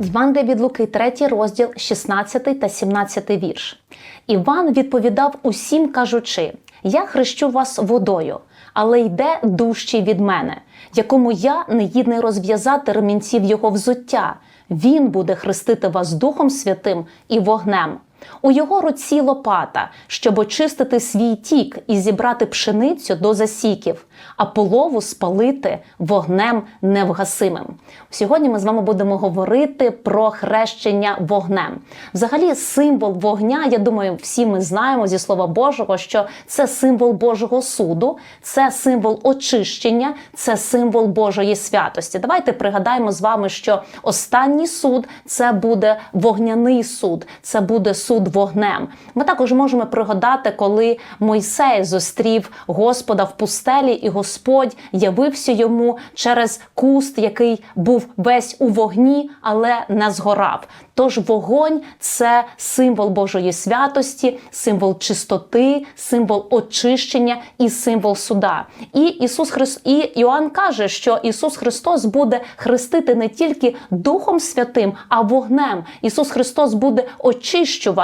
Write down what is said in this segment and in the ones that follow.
Євангелія від Луки, 3 розділ, 16 та 17 вірш. Іван відповідав усім, кажучи: Я хрещу вас водою, але йде дужчий від мене, якому я не гідний розв'язати ремінців його взуття. Він буде хрестити вас Духом Святим і вогнем. У його руці лопата, щоб очистити свій тік і зібрати пшеницю до засіків, а полову спалити вогнем невгасимим. Сьогодні ми з вами будемо говорити про хрещення вогнем. Взагалі, символ вогня, я думаю, всі ми знаємо зі слова Божого, що це символ Божого суду, це символ очищення, це символ Божої святості. Давайте пригадаємо з вами, що останній суд це буде вогняний суд, це буде суд вогнем. Ми також можемо пригадати, коли Мойсей зустрів Господа в пустелі, і Господь явився йому через куст, який був весь у вогні, але не згорав. Тож вогонь це символ Божої святості, символ чистоти, символ очищення і символ суда. І Ісус Христ і Іоанн каже, що Ісус Христос буде хрестити не тільки Духом Святим, а вогнем. Ісус Христос буде очищувати.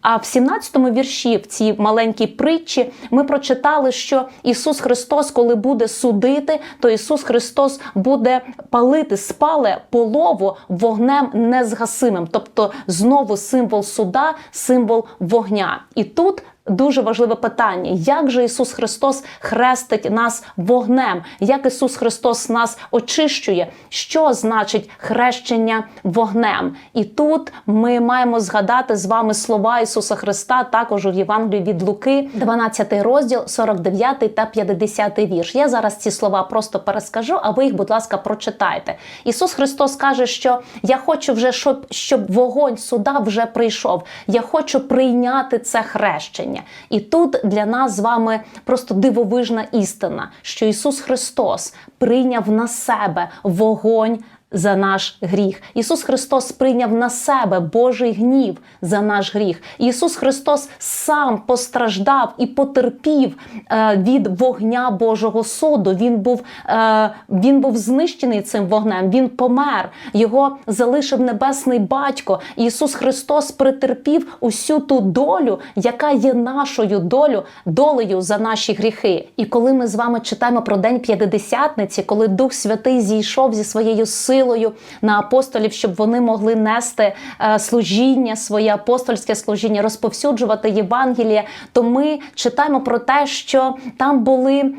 А в 17-му вірші в цій маленькій притчі ми прочитали, що Ісус Христос, коли буде судити, то Ісус Христос буде палити, спале полову вогнем незгасимим. Тобто знову символ суда, символ вогня. І тут Дуже важливе питання, як же Ісус Христос хрестить нас вогнем, як Ісус Христос нас очищує, що значить хрещення вогнем? І тут ми маємо згадати з вами слова Ісуса Христа, також у Євангелії від Луки, 12 розділ, 49 та 50 вірш. Я зараз ці слова просто перескажу, а ви їх, будь ласка, прочитайте. Ісус Христос каже, що я хочу вже, щоб, щоб вогонь суда вже прийшов. Я хочу прийняти це хрещення. І тут для нас з вами просто дивовижна істина, що Ісус Христос прийняв на себе вогонь. За наш гріх Ісус Христос прийняв на себе Божий гнів за наш гріх. Ісус Христос сам постраждав і потерпів е, від вогня Божого суду. Він був е, він був знищений цим вогнем. Він помер. Його залишив небесний батько. Ісус Христос претерпів усю ту долю, яка є нашою долю, долею за наші гріхи. І коли ми з вами читаємо про день п'ятидесятниці, коли Дух Святий зійшов зі своєю силою силою на апостолів, щоб вони могли нести е, служіння, своє апостольське служіння, розповсюджувати Євангеліє. То ми читаємо про те, що там були е,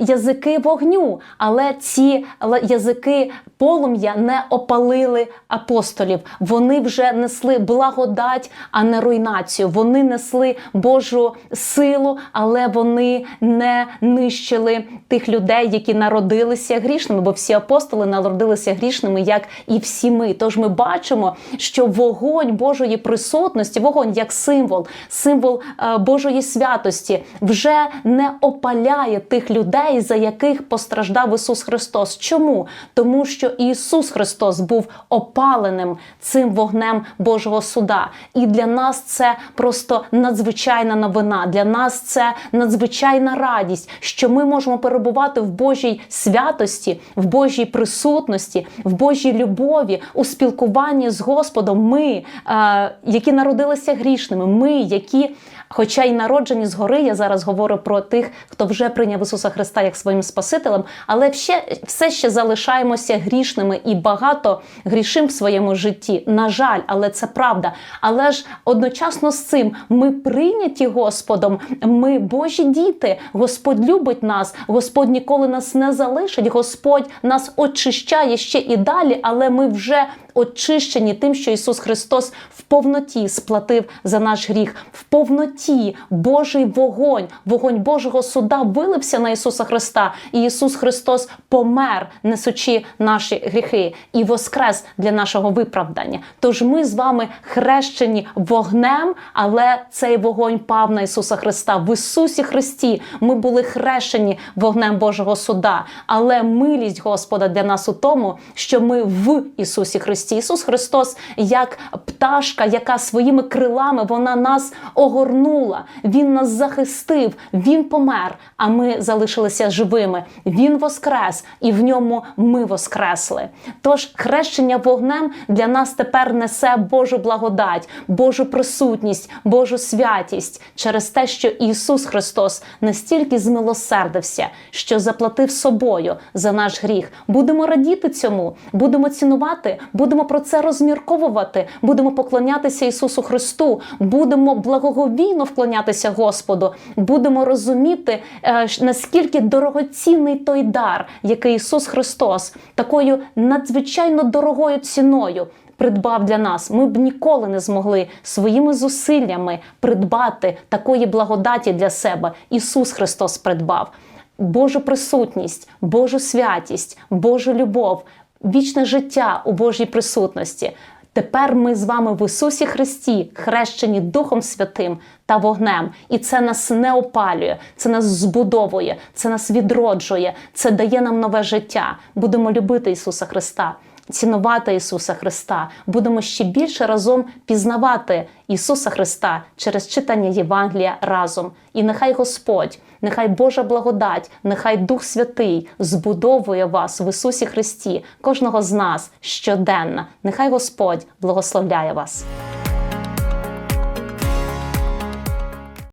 язики вогню, але ці язики полум'я не опалили апостолів. Вони вже несли благодать, а не руйнацію. Вони несли Божу силу, але вони не нищили тих людей, які народилися грішними, бо всі апостоли народилися грішними, як і всі ми. Тож ми бачимо, що вогонь Божої присутності, вогонь як символ, символ е, Божої святості, вже не опаляє тих людей, за яких постраждав Ісус Христос. Чому? Тому що Ісус Христос був опаленим цим вогнем Божого суда. І для нас це просто надзвичайна новина. Для нас це надзвичайна радість, що ми можемо перебувати в Божій святості, в Божій присутності, в Божій любові, у спілкуванні з Господом. Ми, е, які народилися грішними, ми, які. Хоча й народжені згори, я зараз говорю про тих, хто вже прийняв Ісуса Христа як своїм Спасителем, але ще, все ще залишаємося грішними і багато грішим в своєму житті. На жаль, але це правда. Але ж одночасно з цим ми прийняті Господом, ми Божі діти. Господь любить нас, Господь ніколи нас не залишить, Господь нас очищає ще і далі, але ми вже очищені тим, що Ісус Христос в повноті сплатив за наш гріх, в повноті Божий вогонь, вогонь Божого суда вилився на Ісуса Христа, і Ісус Христос помер, несучи наші гріхи, і воскрес для нашого виправдання. Тож ми з вами хрещені вогнем, але цей вогонь пав на Ісуса Христа. В Ісусі Христі ми були хрещені вогнем Божого суда, але милість Господа для нас у тому, що ми в Ісусі Христі. Ісус Христос, як пташка, яка своїми крилами вона нас огорнула минула. Він нас захистив, Він помер, а ми залишилися живими. Він воскрес, і в ньому ми воскресли. Тож хрещення вогнем для нас тепер несе Божу благодать, Божу присутність, Божу святість через те, що Ісус Христос настільки змилосердився, що заплатив собою за наш гріх. Будемо радіти цьому, будемо цінувати, будемо про це розмірковувати, будемо поклонятися Ісусу Христу, будемо благоговійно вклонятися Господу, будемо розуміти, е, наскільки дорогоцінний той дар, який Ісус Христос такою надзвичайно дорогою ціною. Придбав для нас, ми б ніколи не змогли своїми зусиллями придбати такої благодаті для себе. Ісус Христос придбав Божу присутність, Божу святість, Божу любов, вічне життя у Божій присутності. Тепер ми з вами в Ісусі Христі, хрещені Духом Святим та вогнем, і це нас не опалює, це нас збудовує, це нас відроджує, це дає нам нове життя. Будемо любити Ісуса Христа цінувати Ісуса Христа, будемо ще більше разом пізнавати Ісуса Христа через читання Євангелія разом. І нехай Господь, нехай Божа благодать, нехай Дух Святий збудовує вас в Ісусі Христі, кожного з нас щоденно. Нехай Господь благословляє вас.